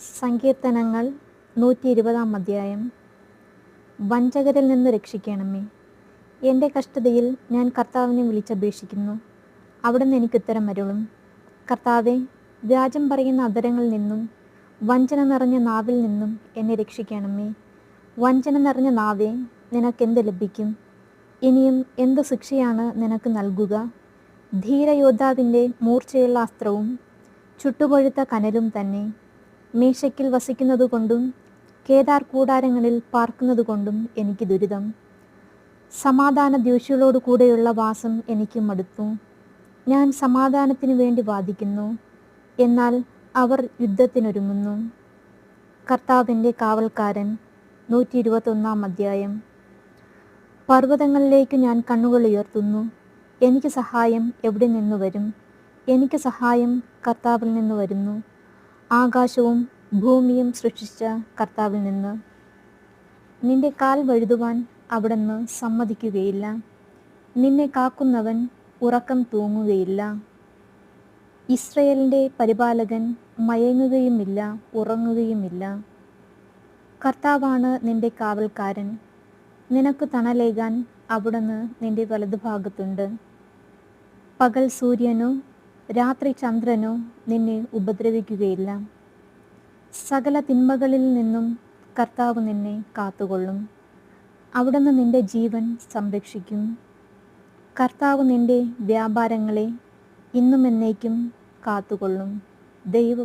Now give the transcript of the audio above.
സങ്കീർത്തനങ്ങൾ നൂറ്റി ഇരുപതാം അധ്യായം. വഞ്ചകരിൽ നിന്ന് രക്ഷിക്കണമേ. എന്റെ കഷ്ടതയിൽ ഞാൻ കർത്താവിനെ വിളിച്ചപേക്ഷിക്കുന്നു. അവിടുന്ന് എനിക്ക് ഉത്തരം അരുളും. കർത്താവെ വ്യാജം പറയുന്ന അധരങ്ങളിൽ നിന്നും വഞ്ചന നിറഞ്ഞ നാവിൽ നിന്നും എന്നെ രക്ഷിക്കണമേ. വഞ്ചന നിറഞ്ഞ നാവേ നിനക്കെന്ത് ലഭിക്കും? ഇനിയും എന്ത് ശിക്ഷയാണ് നിനക്ക് നൽകുക? ധീരയോദ്ധാവിന്റെ മൂർച്ചയുള്ള അസ്ത്രവും ചുട്ടുപൊഴുത്ത കനലും തന്നെ. മേശയ്ക്കിൽ വസിക്കുന്നതുകൊണ്ടും കേദാർ കൂടാരങ്ങളിൽ പാർക്കുന്നതുകൊണ്ടും എനിക്ക് ദുരിതം. സമാധാന ദ്വേഷികളോടു കൂടെയുള്ള വാസം എനിക്ക് മടുത്തു. ഞാൻ സമാധാനത്തിനു വേണ്ടി വാദിക്കുന്നു. എന്നാൽ അവർ യുദ്ധത്തിനൊരുങ്ങുന്നു. കർത്താവിന്റെ കാവൽക്കാരൻ നൂറ്റി ഇരുപത്തൊന്നാം അധ്യായം. പർവതങ്ങളിലേക്ക് ഞാൻ കണ്ണുകൾ ഉയർത്തുന്നു. എനിക്ക് സഹായം എവിടെ നിന്ന് വരും? എനിക്ക് സഹായം കർത്താവിൽ നിന്ന് വരുന്നു. ആകാശവും ഭൂമിയും സൃഷ്ടിച്ച കർത്താവിൽ നിന്ന്. നിന്റെ കാൽ വഴുതുവാൻ അവിടുന്ന് സമ്മതിക്കുകയില്ല. നിന്നെ കാക്കുന്നവൻ ഉറക്കം തൂങ്ങുകയില്ല. ഇസ്രയേലിന്റെ പരിപാലകൻ മയങ്ങുകയുമില്ല ഉറങ്ങുകയുമില്ല. കർത്താവാണ് നിന്റെ കാവൽക്കാരൻ. നിനക്ക് തണലേകാൻ അവിടുന്ന് നിന്റെ വലതുഭാഗത്തുണ്ട്. പകൽ സൂര്യനോ രാത്രി ചന്ദ്രനോ നിന്നെ ഉപദ്രവിക്കുകയില്ല. സകല തിന്മകളിൽ നിന്നും കർത്താവ് നിന്നെ കാത്തുകൊള്ളും. അവിടുന്ന് നിന്റെ ജീവൻ സംരക്ഷിക്കും. കർത്താവ് നിന്റെ വ്യാപാരങ്ങളെ ഇന്നും എന്നേക്കും കാത്തുകൊള്ളും. ദൈവ